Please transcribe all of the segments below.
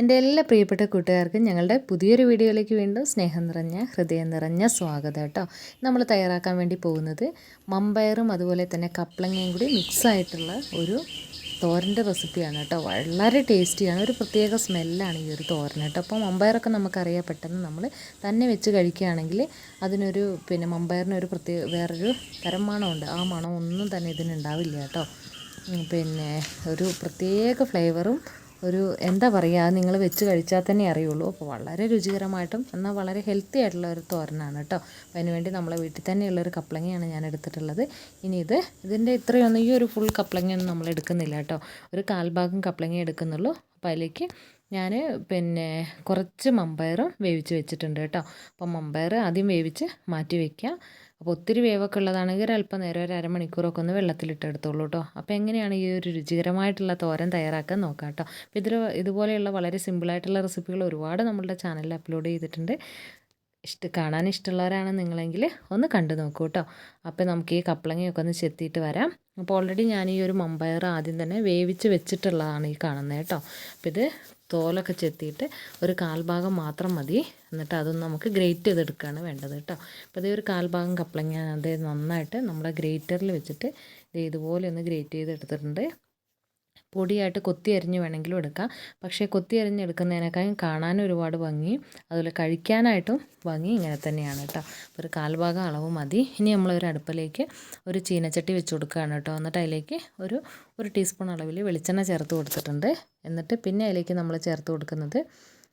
എന്റെ എല്ലാ പ്രിയപ്പെട്ട കൂട്ടുകാർക്കും ഞങ്ങളുടെ പുതിയൊരു വീഡിയോയിലേക്ക് വീണ്ടും സ്നേഹം നിറഞ്ഞ ഹൃദയം നിറഞ്ഞ സ്വാഗതം കേട്ടോ. നമ്മൾ തയ്യാറാക്കാൻ വേണ്ടി പോകുന്നത് മമ്പയറും അതുപോലെ തന്നെ കപ്ലങ്ങയും കൂടി മിക്സായിട്ടുള്ള ഒരു തോരന്റെ റെസിപ്പിയാണ് കേട്ടോ. വളരെ ടേസ്റ്റിയാണ് ഒരു പ്രത്യേക സ്മെല്ലാണ് ഈ ഒരു തോരൻ കേട്ടോ. അപ്പോൾ മമ്പയറൊക്കെ നമുക്കറിയാം പെട്ടെന്ന് നമ്മൾ തന്നെ വെച്ച് കഴിക്കുകയാണെങ്കിൽ അതിനൊരു പിന്നെ മമ്പയറിനൊരു പ്രത്യേക വേറൊരു തരം മണമുണ്ട്. ആ മണം ഒന്നും തന്നെ ഇതിനുണ്ടാവില്ല കേട്ടോ. പിന്നെ ഒരു പ്രത്യേക ഫ്ലേവറും ഒരു എന്താ പറയുക നിങ്ങൾ വെച്ച് കഴിച്ചാൽ തന്നെ അറിയുള്ളൂ. അപ്പോൾ വളരെ രുചികരമായിട്ടും എന്നാൽ വളരെ ഹെൽത്തി ആയിട്ടുള്ള ഒരു തോരനാണ് കേട്ടോ. അപ്പോൾ അതിനുവേണ്ടി നമ്മളെ വീട്ടിൽ തന്നെയുള്ള ഒരു കപ്ലങ്ങയാണ് ഞാൻ എടുത്തിട്ടുള്ളത്. ഇനി ഇത് ഇതിന്റെ ഇത്രയൊന്നും ഈ ഒരു ഫുൾ കപ്ലങ്ങയൊന്നും നമ്മൾ എടുക്കുന്നില്ല കേട്ടോ. ഒരു കാൽഭാഗം കപ്ലങ്ങ എടുക്കുന്നുള്ളൂ. അപ്പോൾ അതിലേക്ക് ഞാൻ പിന്നെ കുറച്ച് മമ്പയറും വേവിച്ച് വെച്ചിട്ടുണ്ട് കേട്ടോ. അപ്പം മമ്പയർ ആദ്യം വേവിച്ച് മാറ്റി വയ്ക്കുക അപ്പോൾ ഒത്തിരി വേവൊക്കെ ഉള്ളതാണെങ്കിൽ ഒരല്പം നേരം ഒരു അരമണിക്കൂറൊക്കെ ഒന്ന് വെള്ളത്തിലിട്ട് എടുത്തോളൂ കേട്ടോ അപ്പോൾ എങ്ങനെയാണ് ഈ ഒരു രുചികരമായിട്ടുള്ള തോരൻ തയ്യാറാക്കാൻ നോക്കാം കേട്ടോ അപ്പോൾ ഇതിൽ ഇതുപോലെയുള്ള വളരെ സിമ്പിളായിട്ടുള്ള റെസിപ്പികൾ ഒരുപാട് നമ്മളുടെ ചാനലിൽ അപ്ലോഡ് ചെയ്തിട്ടുണ്ട്. ഇഷ്ട കാണാൻ ഇഷ്ടമുള്ളവരാണ് നിങ്ങളെങ്കിൽ ഒന്ന് കണ്ടു നോക്കൂ കേട്ടോ അപ്പോൾ നമുക്ക് ഈ കപ്പളങ്ങയൊക്കെ ഒന്ന് ചെത്തിയിട്ട് വരാം. അപ്പോൾ ഓൾറെഡി ഞാൻ ഈ ഒരു മമ്പയർ ആദ്യം തന്നെ വേവിച്ച് വെച്ചിട്ടുള്ളതാണ് ഈ കാണുന്നത് കേട്ടോ. അപ്പോൾ ഇത് തോലൊക്കെ ചെത്തിയിട്ട് ഒരു കാൽഭാഗം മാത്രം മതി. എന്നിട്ട് അതൊന്ന് നമുക്ക് ഗ്രേറ്റ് ചെയ്തെടുക്കുകയാണ് വേണ്ടത് കേട്ടോ അപ്പോൾ ഇതേ ഒരു കാൽഭാഗം കപ്പളങ്ങ അത് നന്നായിട്ട് നമ്മുടെ ഗ്രേറ്ററിൽ വെച്ചിട്ട് ഇതുപോലെ ഒന്ന് ഗ്രേറ്റ് ചെയ്തെടുത്തിട്ടുണ്ട്. പൊടിയായിട്ട് കൊത്തി അരിഞ്ഞ് വേണമെങ്കിലും എടുക്കാം. പക്ഷേ കൊത്തി അരിഞ്ഞെടുക്കുന്നതിനേക്കാളും കാണാൻ ഒരുപാട് ഭംഗി അതുപോലെ കഴിക്കാനായിട്ടും ഭംഗി ഇങ്ങനെ തന്നെയാണ് കേട്ടോ. ഒരു കാൽഭാഗം അളവ് മതി. ഇനി നമ്മളൊരു അടുപ്പിലേക്ക് ഒരു ചീനച്ചട്ടി വെച്ച് കൊടുക്കുകയാണ് കേട്ടോ. എന്നിട്ട് അതിലേക്ക് ഒരു ഒരു ടീസ്പൂൺ അളവിൽ വെളിച്ചെണ്ണ ചേർത്ത് കൊടുത്തിട്ടുണ്ട്. എന്നിട്ട് പിന്നെ അതിലേക്ക് നമ്മൾ ചേർത്ത് കൊടുക്കുന്നത്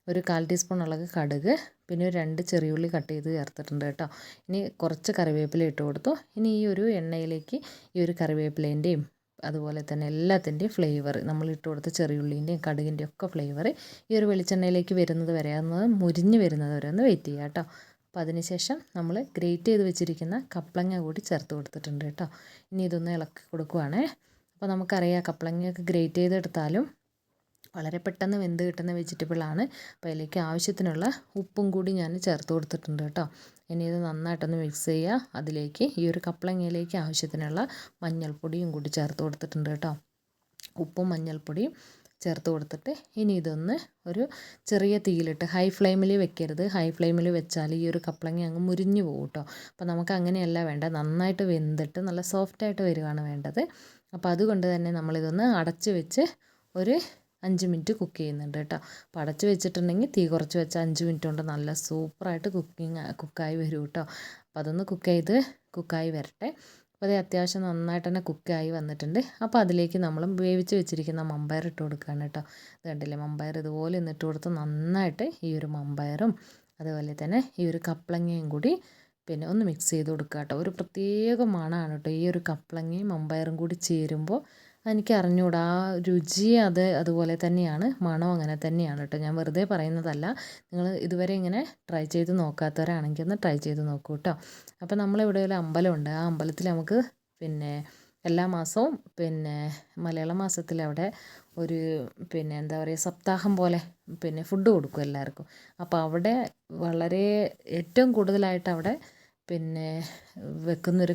ഒരു കാൽ ടീസ്പൂൺ അളവ് കടുക് പിന്നെ ഒരു രണ്ട് ചെറിയുള്ളി കട്ട് ചെയ്ത് ചേർത്തിട്ടുണ്ട് കേട്ടോ. ഇനി കുറച്ച് കറിവേപ്പില ഇട്ട് കൊടുത്തു. ഇനി ഈ ഒരു എണ്ണയിലേക്ക് ഈ ഒരു കറിവേപ്പിലേന്റെയും അതുപോലെ തന്നെ എല്ലാത്തിന്റെയും ഫ്ലേവർ നമ്മൾ ഇട്ട് കൊടുത്ത ചെറിയുള്ളീന്റെയും കടുകിന്റെയും ഒക്കെ ഫ്ലേവർ ഈ ഒരു വെളിച്ചെണ്ണയിലേക്ക് വരുന്നത് വരെ ഒന്ന് മുരിഞ്ഞ് വരുന്നത് വരെ ഒന്ന് വെയിറ്റ് ചെയ്യുക കേട്ടോ അപ്പോൾ അതിനുശേഷം നമ്മൾ ഗ്രേറ്റ് ചെയ്ത് വെച്ചിരിക്കുന്ന കപ്ലങ്ങ കൂടി ചേർത്ത് കൊടുത്തിട്ടുണ്ട് കേട്ടോ ഇനി ഇതൊന്ന് ഇളക്കി കൊടുക്കുവാണേ. അപ്പോൾ നമുക്കറിയാം കപ്ലങ്ങയൊക്കെ ഗ്രേറ്റ് ചെയ്തെടുത്താലും വളരെ പെട്ടെന്ന് വെന്ത് കിട്ടുന്ന വെജിറ്റബിളാണ് അപ്പോൾ അതിലേക്ക് ആവശ്യത്തിനുള്ള ഉപ്പും കൂടി ഞാൻ ചേർത്ത് കൊടുത്തിട്ടുണ്ട് കേട്ടോ. ഇനി ഇത് നന്നായിട്ടൊന്ന് മിക്സ് ചെയ്യുക. അതിലേക്ക് ഈ ഒരു കപ്പളങ്ങയിലേക്ക് ആവശ്യത്തിനുള്ള മഞ്ഞൾപ്പൊടിയും കൂടി ചേർത്ത് കൊടുത്തിട്ടുണ്ട് കേട്ടോ. ഉപ്പും മഞ്ഞൾപ്പൊടിയും ചേർത്ത് കൊടുത്തിട്ട് ഇനി ഇതൊന്ന് ഒരു ചെറിയ തീയിലിട്ട് ഹൈ ഫ്ലെയിമിൽ വെക്കരുത്. ഹൈ ഫ്ലെയിമിൽ വെച്ചാൽ ഈ ഒരു കപ്പളങ്ങ അങ്ങ് മുരിഞ്ഞു പോകും കേട്ടോ. അപ്പോൾ നമുക്ക് അങ്ങനെയല്ല വേണ്ട നന്നായിട്ട് വെന്തിട്ട് നല്ല സോഫ്റ്റായിട്ട് വരികയാണ് വേണ്ടത്. അപ്പോൾ അതുകൊണ്ട് തന്നെ നമ്മളിതൊന്ന് അടച്ച് വെച്ച് ഒരു അഞ്ച് മിനിറ്റ് കുക്ക് ചെയ്യുന്നുണ്ട് കേട്ടോ. അപ്പോൾ അടച്ച് വെച്ചിട്ടുണ്ടെങ്കിൽ തീ കുറച്ച് വെച്ച് അഞ്ച് മിനിറ്റ് കൊണ്ട് നല്ല സൂപ്പറായിട്ട് കുക്കിങ് കുക്കായി വരും കേട്ടോ. അപ്പോൾ അതൊന്ന് കുക്ക് ചെയ്ത് കുക്കായി വരട്ടെ. അപ്പോൾ അത് അത്യാവശ്യം നന്നായിട്ട് തന്നെ കുക്കായി വന്നിട്ടുണ്ട്. അപ്പോൾ അതിലേക്ക് നമ്മൾ വേവിച്ച് വെച്ചിരിക്കുന്ന മമ്പയർ ഇട്ട് കൊടുക്കുകയാണ് കേട്ടോ. ഇത് കണ്ടില്ലേ? മമ്പയർ ഇതുപോലെ ഒന്നിട്ട് കൊടുത്ത് നന്നായിട്ട് ഈ ഒരു മമ്പയറും അതുപോലെ തന്നെ ഈ ഒരു കപ്ലങ്ങയും കൂടി പിന്നെ ഒന്ന് മിക്സ് ചെയ്ത് കൊടുക്കുക കേട്ടോ. ഒരു പ്രത്യേക മണമാണ് കേട്ടോ ഈ ഒരു കപ്ലങ്ങയും മമ്പയറും കൂടി ചേരുമ്പോൾ എനിക്ക് അറിഞ്ഞൂടാ ആ രുചി അത് അതുപോലെ തന്നെയാണ്. മണം അങ്ങനെ തന്നെയാണ് കേട്ടോ ഞാൻ വെറുതെ പറയുന്നതല്ല. നിങ്ങൾ ഇതുവരെ ഇങ്ങനെ ട്രൈ ചെയ്ത് നോക്കാത്തവരാണെങ്കിൽ ഒന്ന് ട്രൈ ചെയ്ത് നോക്കൂ കേട്ടോ അപ്പോൾ നമ്മളിവിടെ ഒരു അമ്പലമുണ്ട്. ആ അമ്പലത്തിൽ നമുക്ക് പിന്നെ എല്ലാ മാസവും പിന്നെ മലയാള മാസത്തിൽ അവിടെ ഒരു പിന്നെ എന്താ പറയുക സപ്താഹം പോലെ പിന്നെ ഫുഡ് കൊടുക്കും എല്ലാവർക്കും. അപ്പോൾ അവിടെ വളരെ ഏറ്റവും കൂടുതലായിട്ട് അവിടെ പിന്നെ വെക്കുന്നൊരു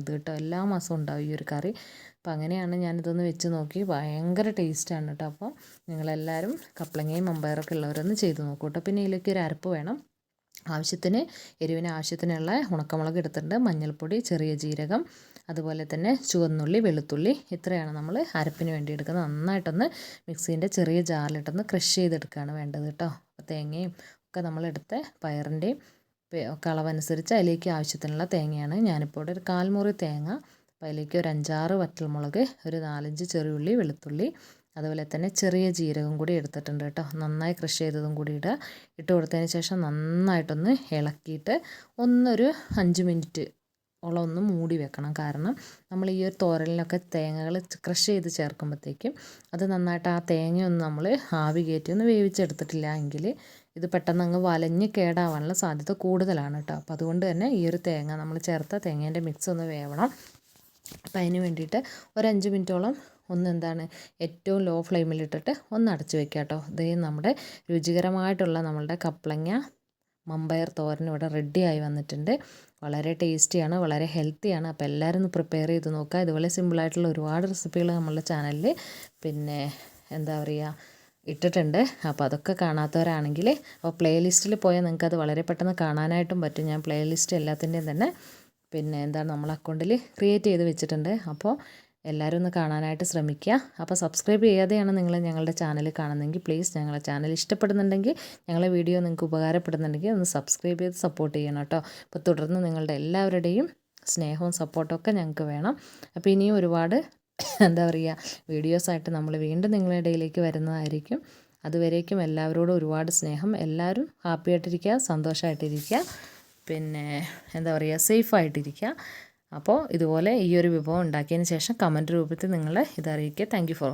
ഇത് കേട്ടോ എല്ലാ മാസവും ഉണ്ടാവും ഈ ഒരു കറി. അപ്പോൾ അങ്ങനെയാണ് ഞാനിതൊന്ന് വെച്ച് നോക്കി. ഭയങ്കര ടേസ്റ്റാണ് കേട്ടോ അപ്പോൾ നിങ്ങളെല്ലാവരും കപ്ലങ്ങയും മമ്പയറൊക്കെ ഉള്ളവരൊന്ന് ചെയ്ത് നോക്കൂ കേട്ടോ പിന്നെ ഇതിലേക്ക് ഒരു അരപ്പ് വേണം. ആവശ്യത്തിന് എരിവിന് ആവശ്യത്തിനുള്ള ഉണക്കമുളക് എടുത്തിട്ടുണ്ട്. മഞ്ഞൾപ്പൊടി ചെറിയ ജീരകം അതുപോലെ തന്നെ ചുവന്നുള്ളി വെളുത്തുള്ളി ഇത്രയാണ് നമ്മൾ അരപ്പിന് വേണ്ടി എടുക്കുന്നത്. നന്നായിട്ടൊന്ന് മിക്സീന്റെ ചെറിയ ജാറിലിട്ടൊന്ന് ക്രഷ് ചെയ്തെടുക്കുകയാണ് വേണ്ടത് കേട്ടോ അപ്പോൾ തേങ്ങയും ഒക്കെ നമ്മളെടുത്ത് പയറിന്റെയും ഒക്കെ അളവനുസരിച്ച് അതിലേക്ക് ആവശ്യത്തിനുള്ള തേങ്ങയാണ്. ഞാനിപ്പോൾ ഇവിടെ ഒരു കാൽമുറി തേങ്ങ അപ്പോൾ അതിലേക്ക് ഒരു അഞ്ചാറ് വറ്റൽമുളക് ഒരു നാലഞ്ച് ചെറിയുള്ളി വെളുത്തുള്ളി അതുപോലെ തന്നെ ചെറിയ ജീരകം കൂടി എടുത്തിട്ടുണ്ട് കേട്ടോ. നന്നായി കൃഷി ചെയ്തതും കൂടി ഇടുക. ഇട്ട് കൊടുത്തതിന് ശേഷം നന്നായിട്ടൊന്ന് ഇളക്കിയിട്ട് ഒന്നൊരു അഞ്ച് മിനിറ്റ് ഓളം ഒന്ന് മൂടി വെക്കണം. കാരണം നമ്മൾ ഈ ഒരു തോരലിനൊക്കെ തേങ്ങകൾ ക്രഷ് ചെയ്ത് ചേർക്കുമ്പോഴത്തേക്കും അത് നന്നായിട്ട് ആ തേങ്ങയൊന്നും നമ്മൾ ആവി കയറ്റി ഒന്ന് വേവിച്ചെടുത്തിട്ടില്ല എങ്കിൽ ഇത് പെട്ടെന്ന് അങ്ങ് വലഞ്ഞ് കേടാവാനുള്ള സാധ്യത കൂടുതലാണ് കേട്ടോ. അപ്പോൾ അതുകൊണ്ട് തന്നെ ഈ ഒരു തേങ്ങ നമ്മൾ ചേർത്ത തേങ്ങേന്റെ മിക്സ് ഒന്ന് വേവണം. അപ്പം അതിന് വേണ്ടിയിട്ട് ഒരു മിനിറ്റോളം ഒന്ന് എന്താണ് ഏറ്റവും ലോ ഫ്ലെയിമിലിട്ടിട്ട് ഒന്ന് അടച്ചു വെക്കുക കേട്ടോ. ഇതേ നമ്മുടെ രുചികരമായിട്ടുള്ള നമ്മളുടെ കപ്ലങ്ങ മമ്പയർ തോരൻ ഇവിടെ റെഡിയായി വന്നിട്ടുണ്ട്. വളരെ ടേസ്റ്റിയാണ് വളരെ ഹെൽത്തിയാണ് അപ്പോൾ എല്ലാവരും ഒന്ന് പ്രിപ്പയർ ചെയ്ത് നോക്കുക. ഇതുപോലെ സിമ്പിളായിട്ടുള്ള ഒരുപാട് റെസിപ്പികൾ നമ്മളുടെ ചാനലിൽ പിന്നെ എന്താ പറയുക ഇട്ടിട്ടുണ്ട്. അപ്പോൾ അതൊക്കെ കാണാത്തവരാണെങ്കിൽ അപ്പോൾ പ്ലേലിസ്റ്റിൽ പോയാൽ നിങ്ങൾക്കത് വളരെ പെട്ടെന്ന് കാണാനായിട്ടും പറ്റും. ഞാൻ പ്ലേലിസ്റ്റ് എല്ലാത്തിന്റെയും തന്നെ പിന്നെ എന്താണ് നമ്മൾ അക്കൗണ്ടിൽ ക്രിയേറ്റ് ചെയ്ത് വെച്ചിട്ടുണ്ട്. അപ്പോൾ എല്ലാവരും ഒന്ന് കാണാനായിട്ട് ശ്രമിക്കുക. അപ്പോൾ സബ്സ്ക്രൈബ് ചെയ്യാതെയാണ് നിങ്ങൾ ഞങ്ങളുടെ ചാനൽ കാണുന്നതെങ്കിൽ പ്ലീസ് ഞങ്ങളുടെ ചാനൽ ഇഷ്ടപ്പെടുന്നുണ്ടെങ്കിൽ ഞങ്ങളുടെ വീഡിയോ നിങ്ങൾക്ക് ഉപകാരപ്പെടുന്നുണ്ടെങ്കിൽ ഒന്ന് സബ്സ്ക്രൈബ് ചെയ്ത് സപ്പോർട്ട് ചെയ്യണം കേട്ടോ. അപ്പോൾ തുടർന്ന് നിങ്ങളുടെ എല്ലാവരുടെയും സ്നേഹവും സപ്പോർട്ടൊക്കെ ഞങ്ങൾക്ക് വേണം. അപ്പോൾ ഇനിയും ഒരുപാട് എന്താ പറയുക വീഡിയോസായിട്ട് നമ്മൾ വീണ്ടും നിങ്ങളുടെ ഇടയിലേക്ക് വരുന്നതായിരിക്കും. അതുവരേക്കും എല്ലാവരോടും ഒരുപാട് സ്നേഹം. എല്ലാവരും ഹാപ്പിയായിട്ടിരിക്കുക സന്തോഷമായിട്ടിരിക്കുക. പിന്നെ എന്താ പറയുക സേഫായിട്ടിരിക്കുക. അപ്പോൾ ഇതുപോലെ ഈ ഒരു വിഭവം ഉണ്ടാക്കിയതിന് ശേഷം കമന്റ് രൂപത്തിൽ നിങ്ങൾ ഇതറിയിക്കുക. Thank you for